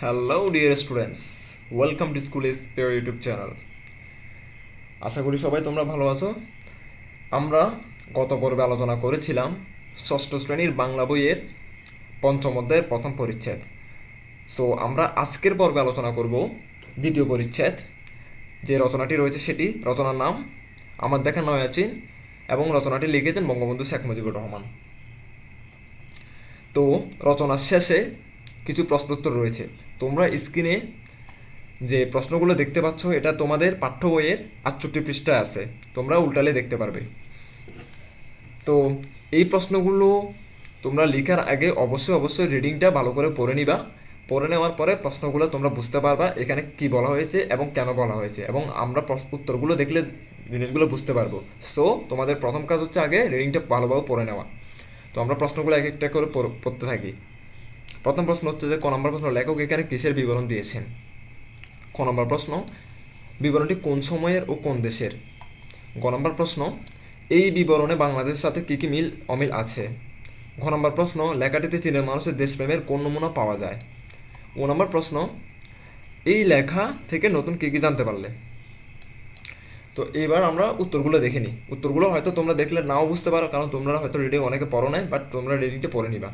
Hello dear students welcome to school is pair YouTube channel আশা করি সবাই তোমরা ভালো আছো। আমরা গত পর্বে আলোচনা করেছিলাম ষষ্ঠ শ্রেণির বাংলা বইয়ের পঞ্চম অধ্যায়ের প্রথম পরিচ্ছেদ। সো আমরা আজকের পর্বে আলোচনা করব দ্বিতীয় পরিচ্ছেদ। যে রচনাটি রয়েছে সেটি, রচনার নাম আমার দেখা নয়াচিন এবং রচনাটি লিখেছেন বঙ্গবন্ধু শেখ মুজিবুর রহমান। তো, রচনার শেষে কিছু প্রশ্নোত্তর রয়েছে। তোমরা স্ক্রিনে যে প্রশ্নগুলো দেখতে পাচ্ছ, এটা তোমাদের পাঠ্য বইয়ের আটষট্টি পৃষ্ঠায় আছে। তোমরা উল্টালে দেখতে পারবে। তো এই প্রশ্নগুলো তোমরা লেখার আগে অবশ্যই অবশ্যই রিডিংটা ভালো করে পড়ে নিবা। পড়ে নেওয়ার পরে প্রশ্নগুলো তোমরা বুঝতে পারবা এখানে কি বলা হয়েছে এবং কেন বলা হয়েছে এবং আমরা উত্তরগুলো দেখলে জিনিসগুলো বুঝতে পারব। সো তোমাদের প্রথম কাজ হচ্ছে আগে রিডিংটা ভালোভাবে পড়ে নেওয়া। তো আমরা প্রশ্নগুলো এক একটা করে পড়- পড়তে থাকি। প্রথম প্রশ্ন হচ্ছে যে, ক নম্বর প্রশ্ন লেখক এখানে কিসের বিবরণ দিয়েছেন? ক নম্বর প্রশ্ন, বিবরণটি কোন সময়ের ও কোন দেশের? গ নম্বর প্রশ্ন, এই বিবরণে বাংলাদেশের সাথে কী কী মিল অমিল আছে? ঘ নম্বর প্রশ্ন, লেখাটিতে চীনের মানুষের দেশপ্রেমের কোন নমুনা পাওয়া যায়? ও নম্বর প্রশ্ন, এই লেখা থেকে নতুন কী কী জানতে পারলে? তো এবার আমরা উত্তরগুলো দেখে নিই। উত্তরগুলো হয়তো তোমরা দেখলে নাও বুঝতে পারো, কারণ তোমরা হয়তো রিডিং অনেকে পড়ো নাই বাট তোমরা রিডিংটা পড়ে নিবা।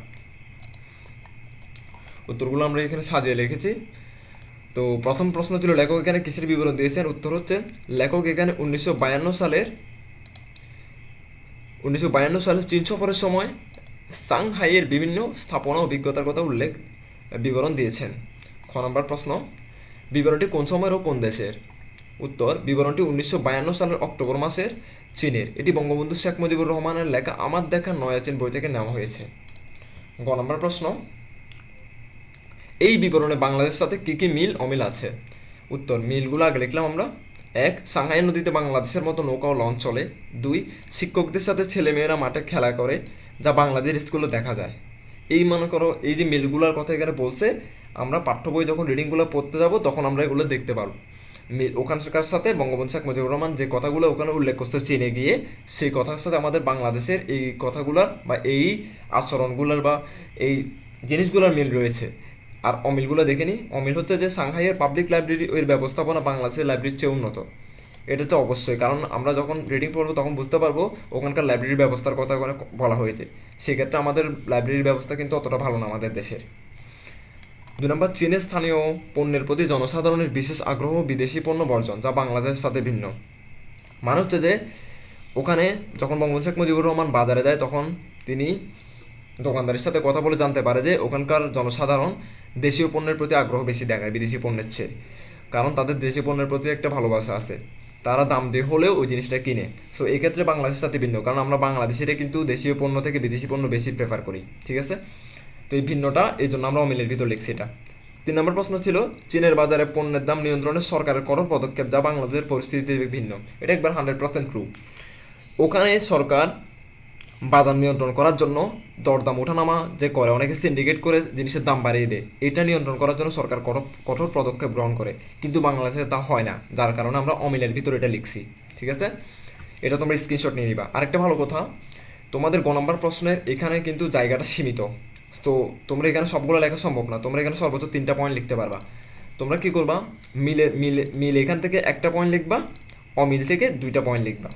উত্তরগুলো আমরা এখানে সাজিয়ে লিখেছি তো প্রথম প্রশ্ন ছিল, লেখক এখানে কিসের বিবরণ দিয়েছেন? উত্তর হচ্ছে লেখক এখানে উনিশশো বায়ান্ন সালের, উনিশশো সালের চীন সফরের সময় সাংহাইয়ের বিভিন্ন স্থাপনা অভিজ্ঞতার কথা উল্লেখ, বিবরণ দিয়েছেন। খ নম্বর প্রশ্ন, বিবরণটি কোন সময়ের ও কোন দেশের? উত্তর, বিবরণটি উনিশশো বায়ান্ন সালের অক্টোবর মাসের চীনের। এটি বঙ্গবন্ধু শেখ মুজিবুর রহমানের লেখা আমার দেখা নয়া চীন বই থেকে নেওয়া হয়েছে। গ নম্বর প্রশ্ন এই বিবরণে বাংলাদেশের সাথে কী কী মিল? অমিল আছে। উত্তর, মিলগুলো আগে লিখলাম আমরা। এক, সাংহাই নদীতে বাংলাদেশের মতো নৌকা ও লঞ্চ চলে। দুই, শিক্ষকদের সাথে ছেলেমেয়েরা মাঠে খেলা করে, যা বাংলাদেশ স্কুলে দেখা যায়। এই মনে করো, এই যে মিলগুলোর কথা এখানে বলছে, আমরা পাঠ্য বই যখন রিডিংগুলো পড়তে যাব, তখন আমরা এগুলো দেখতে পারব। মিল ওখানকার সাথে বঙ্গবন্ধু শেখ মুজিবুর রহমান যে কথাগুলো ওখানে উল্লেখ করছে চীনে গিয়ে, সেই কথার সাথে আমাদের বাংলাদেশের এই কথাগুলোর বা এই আচরণগুলোর বা এই জিনিসগুলোর মিল রয়েছে। আর অমিলগুলো দেখে নিই। অমিল হচ্ছে যে সাংহাইয়ের পাবলিক লাইব্রেরি ওই ব্যবস্থাপনা বাংলাদেশের লাইব্রেরির চেয়ে উন্নত। এটা তো অবশ্যই, কারণ আমরা যখন রিডিং পড়ব তখন বুঝতে পারব ওখানকার লাইব্রেরির ব্যবস্থার কথা ওখানে বলা হয়েছে। সেক্ষেত্রে আমাদের লাইব্রেরির ব্যবস্থা কিন্তু অতটা ভালো না আমাদের দেশের। দুই নম্বর, চীনের স্থানীয় পণ্যের প্রতি জনসাধারণের বিশেষ আগ্রহ বিদেশি পণ্য বর্জন, যা বাংলাদেশের সাথে ভিন্ন। মানে হচ্ছে যে ওখানে যখন বঙ্গবন্ধু শেখ মুজিবুর রহমান বাজারে যায়, তখন তিনি দোকানদারের সাথে কথা বলে জানতে পারে যে ওখানকার জনসাধারণ দেশীয় পণ্যের প্রতি আগ্রহ বেশি দেখায়, বিদেশি পণ্যের চেয়ে। কারণ তাদের দেশি পণ্যের প্রতি একটা ভালোবাসা আছে। তারা দাম দিয়ে হলেও ওই জিনিসটা কিনে। সো এই ক্ষেত্রে বাংলাদেশের সাথে ভিন্ন। কারণ আমরা বাংলাদেশিরা কিন্তু দেশীয় পণ্য থেকে বিদেশি পণ্য বেশি প্রেফার করি। ঠিক আছে? তো এই ভিন্নটা, এই জন্য আমরা অমিলের ভিতর লিখছি এটা। তিন নম্বর প্রশ্ন ছিল, চীনের বাজারে পণ্যের দাম নিয়ন্ত্রণে সরকারের কঠোর পদক্ষেপ যা বাংলাদেশের পরিস্থিতিতে ভিন্ন। এটা একবার হান্ড্রেড পার্সেন্ট ট্রু ওখানে সরকার বাজার নিয়ন্ত্রণ করার জন্য দরদাম ওঠানামা যে করে, অনেকে সিন্ডিকেট করে জিনিসের দাম বাড়িয়ে দেয়। এটা নিয়ন্ত্রণ করার জন্য সরকার কঠোর কঠোর পদক্ষেপ গ্রহণ করে। কিন্তু বাংলাদেশে তা হয় না, যার কারণে আমরা অমিলের ভিতরে এটা লিখছি, ঠিক আছে? এটা তোমরা স্ক্রিনশট নিয়ে নিবা। আরেকটা ভালো কথা, তোমাদের গ নম্বর প্রশ্নের এখানে কিন্তু জায়গাটা সীমিত। তো তোমরা এখানে সবগুলো লেখা সম্ভব না। তোমরা এখানে সর্বোচ্চ তিনটা পয়েন্ট লিখতে পারবা। তোমরা কি করবা? মিলে মিলে, মিল এখান থেকে একটা পয়েন্ট লিখবা, অমিল থেকে দুইটা পয়েন্ট লিখবা।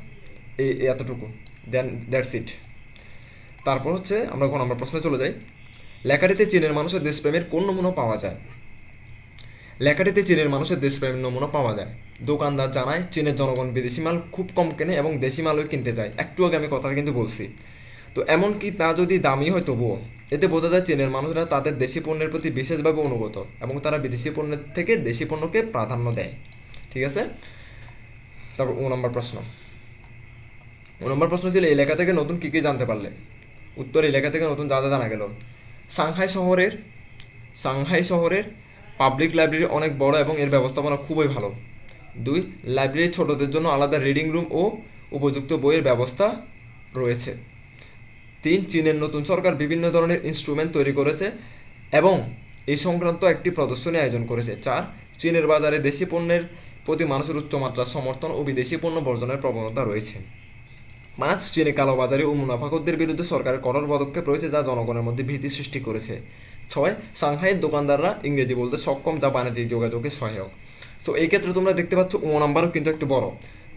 এই এতটুকু। দেন দ্যাটস ইট তারপর হচ্ছে আমরা গ নম্বর প্রশ্নে চলে যাই। লেখাটিতে চীনের মানুষের দেশপ্রেমের কোন নমুনা পাওয়া যায়? লেখাটিতে চীনের মানুষের দেশপ্রেমের নমুনা পাওয়া যায়। দোকানদার জানায়, চীনের জনগণ বিদেশি মাল খুব কম কেনে এবং দেশি মালও কিনতে যায় একটু আগে আমি কথাটা কিন্তু বলছি। তো এমনকি তা যদি দামি হয় তবুও? এতে বোঝা যায় চীনের মানুষরা তাদের দেশি পণ্যের প্রতি বিশেষভাবে অনুগত এবং তারা বিদেশি পণ্যের থেকে দেশি পণ্যকে প্রাধান্য দেয়। ঠিক আছে? তারপর ও নম্বর প্রশ্ন। ও নম্বর প্রশ্ন ছিল, এই লেখা থেকে নতুন কী কী জানতে পারলে? উত্তর এই লেখা থেকে নতুন যা জানা গেল। সাংহাই শহরের সাংহাই শহরের পাবলিক লাইব্রেরি অনেক বড় এবং এর ব্যবস্থাপনা খুবই ভালো। দুই লাইব্রেরির ছোটদের জন্য আলাদা রিডিং রুম ও উপযুক্ত বইয়ের ব্যবস্থা রয়েছে। তিন, চীনের নতুন সরকার বিভিন্ন ধরনের ইনস্ট্রুমেন্ট তৈরি করেছে এবং এই সংক্রান্ত একটি প্রদর্শনী আয়োজন করেছে। চার, চীনের বাজারে দেশি পণ্যের প্রতি মানুষের উচ্চমাত্রার সমর্থন ও বিদেশি পণ্য বর্জনের প্রবণতা রয়েছে। পাঁচ চীনে কালোবাজারি ও মুনাফাকরদের বিরুদ্ধে সরকারের কঠোর পদক্ষেপ রয়েছে যা জনগণের মধ্যে ভীতি সৃষ্টি করেছে। ছয়, সাংহাইয়ের দোকানদাররা ইংরেজি বলতে সক্ষম যা বাণিজ্যিক যোগাযোগে সহায়ক। সো এই ক্ষেত্রে তোমরা দেখতে পাচ্ছ ও নাম্বারও কিন্তু একটু বড়।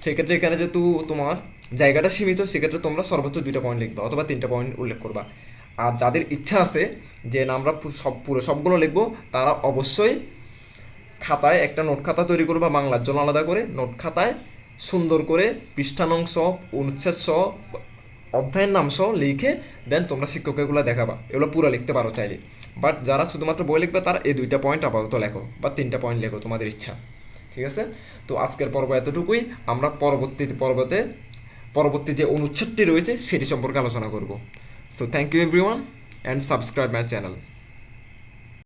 সেক্ষেত্রে এখানে যেহেতু তোমার জায়গাটা সীমিত, সেক্ষেত্রে তোমরা সর্বোচ্চ দুইটা পয়েন্ট লিখবা অথবা তিনটা পয়েন্ট উল্লেখ করবা। আর যাদের ইচ্ছা আছে যে না আমরা সব পুরো সবগুলো লিখব, তারা অবশ্যই খাতায় একটা নোট খাতা তৈরি করবা, বাংলার জন্য আলাদা করে। নোট খাতায় সুন্দর করে পৃষ্ঠানং সহ, অনুচ্ছেদ সহ, অধ্যায়ের নাম সহ লিখে দেন তোমরা শিক্ষকগুলো দেখাবা। এগুলো পুরো লিখতে পারো চাইলে। বাট যারা শুধুমাত্র বই লিখবে, তারা এই দুইটা পয়েন্ট আপাতত লেখো বা তিনটা পয়েন্ট লেখো, তোমাদের ইচ্ছা। ঠিক আছে? তো আজকের পর্ব এতটুকুই। আমরা পরবর্তী পর্বতে, পরবর্তী যে অনুচ্ছেদটি রয়েছে, সেটি সম্পর্কে আলোচনা করব। So thank you everyone and subscribe my channel